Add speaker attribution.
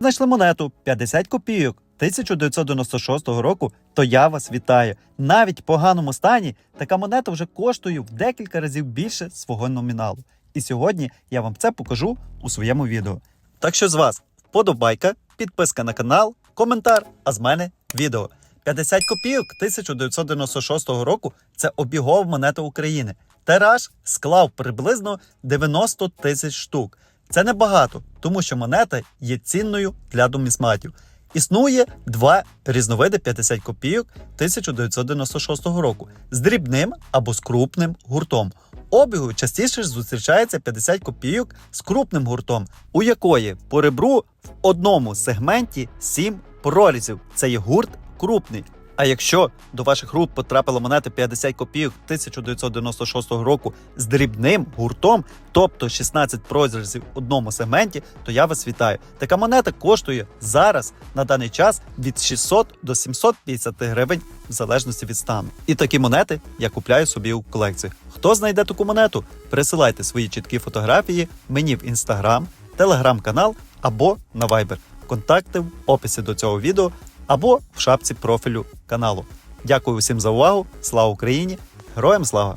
Speaker 1: Знайшли монету 50 копійок 1996 року, то я вас вітаю. Навіть в поганому стані така монета вже коштує в декілька разів більше свого номіналу. І сьогодні я вам це покажу у своєму відео. Так що з вас вподобайка, підписка на канал, коментар, а з мене відео. 50 копійок 1996 року це обігова монета України. Тираж склав приблизно 90 тисяч штук. Це небагато, тому що монета є цінною для нумізматів. Існує два різновиди 50 копійок 1996 року з дрібним або з крупним гуртом. Обігу частіше зустрічається 50 копійок з крупним гуртом, у якої по ребру в одному сегменті 7 прорізів. Це є гурт крупний. А якщо до ваших рук потрапила монета 50 копійок 1996 року з дрібним гуртом, тобто 16 прорізів в одному сегменті, то я вас вітаю. Така монета коштує зараз на даний час від 600 до 750 гривень в залежності від стану. І такі монети я купляю собі у колекції. Хто знайде таку монету? Присилайте свої чіткі фотографії мені в інстаграм, телеграм-канал або на Viber. Контакти в описі до цього відео або в шапці профілю каналу. Дякую всім за увагу. Слава Україні! Героям слава!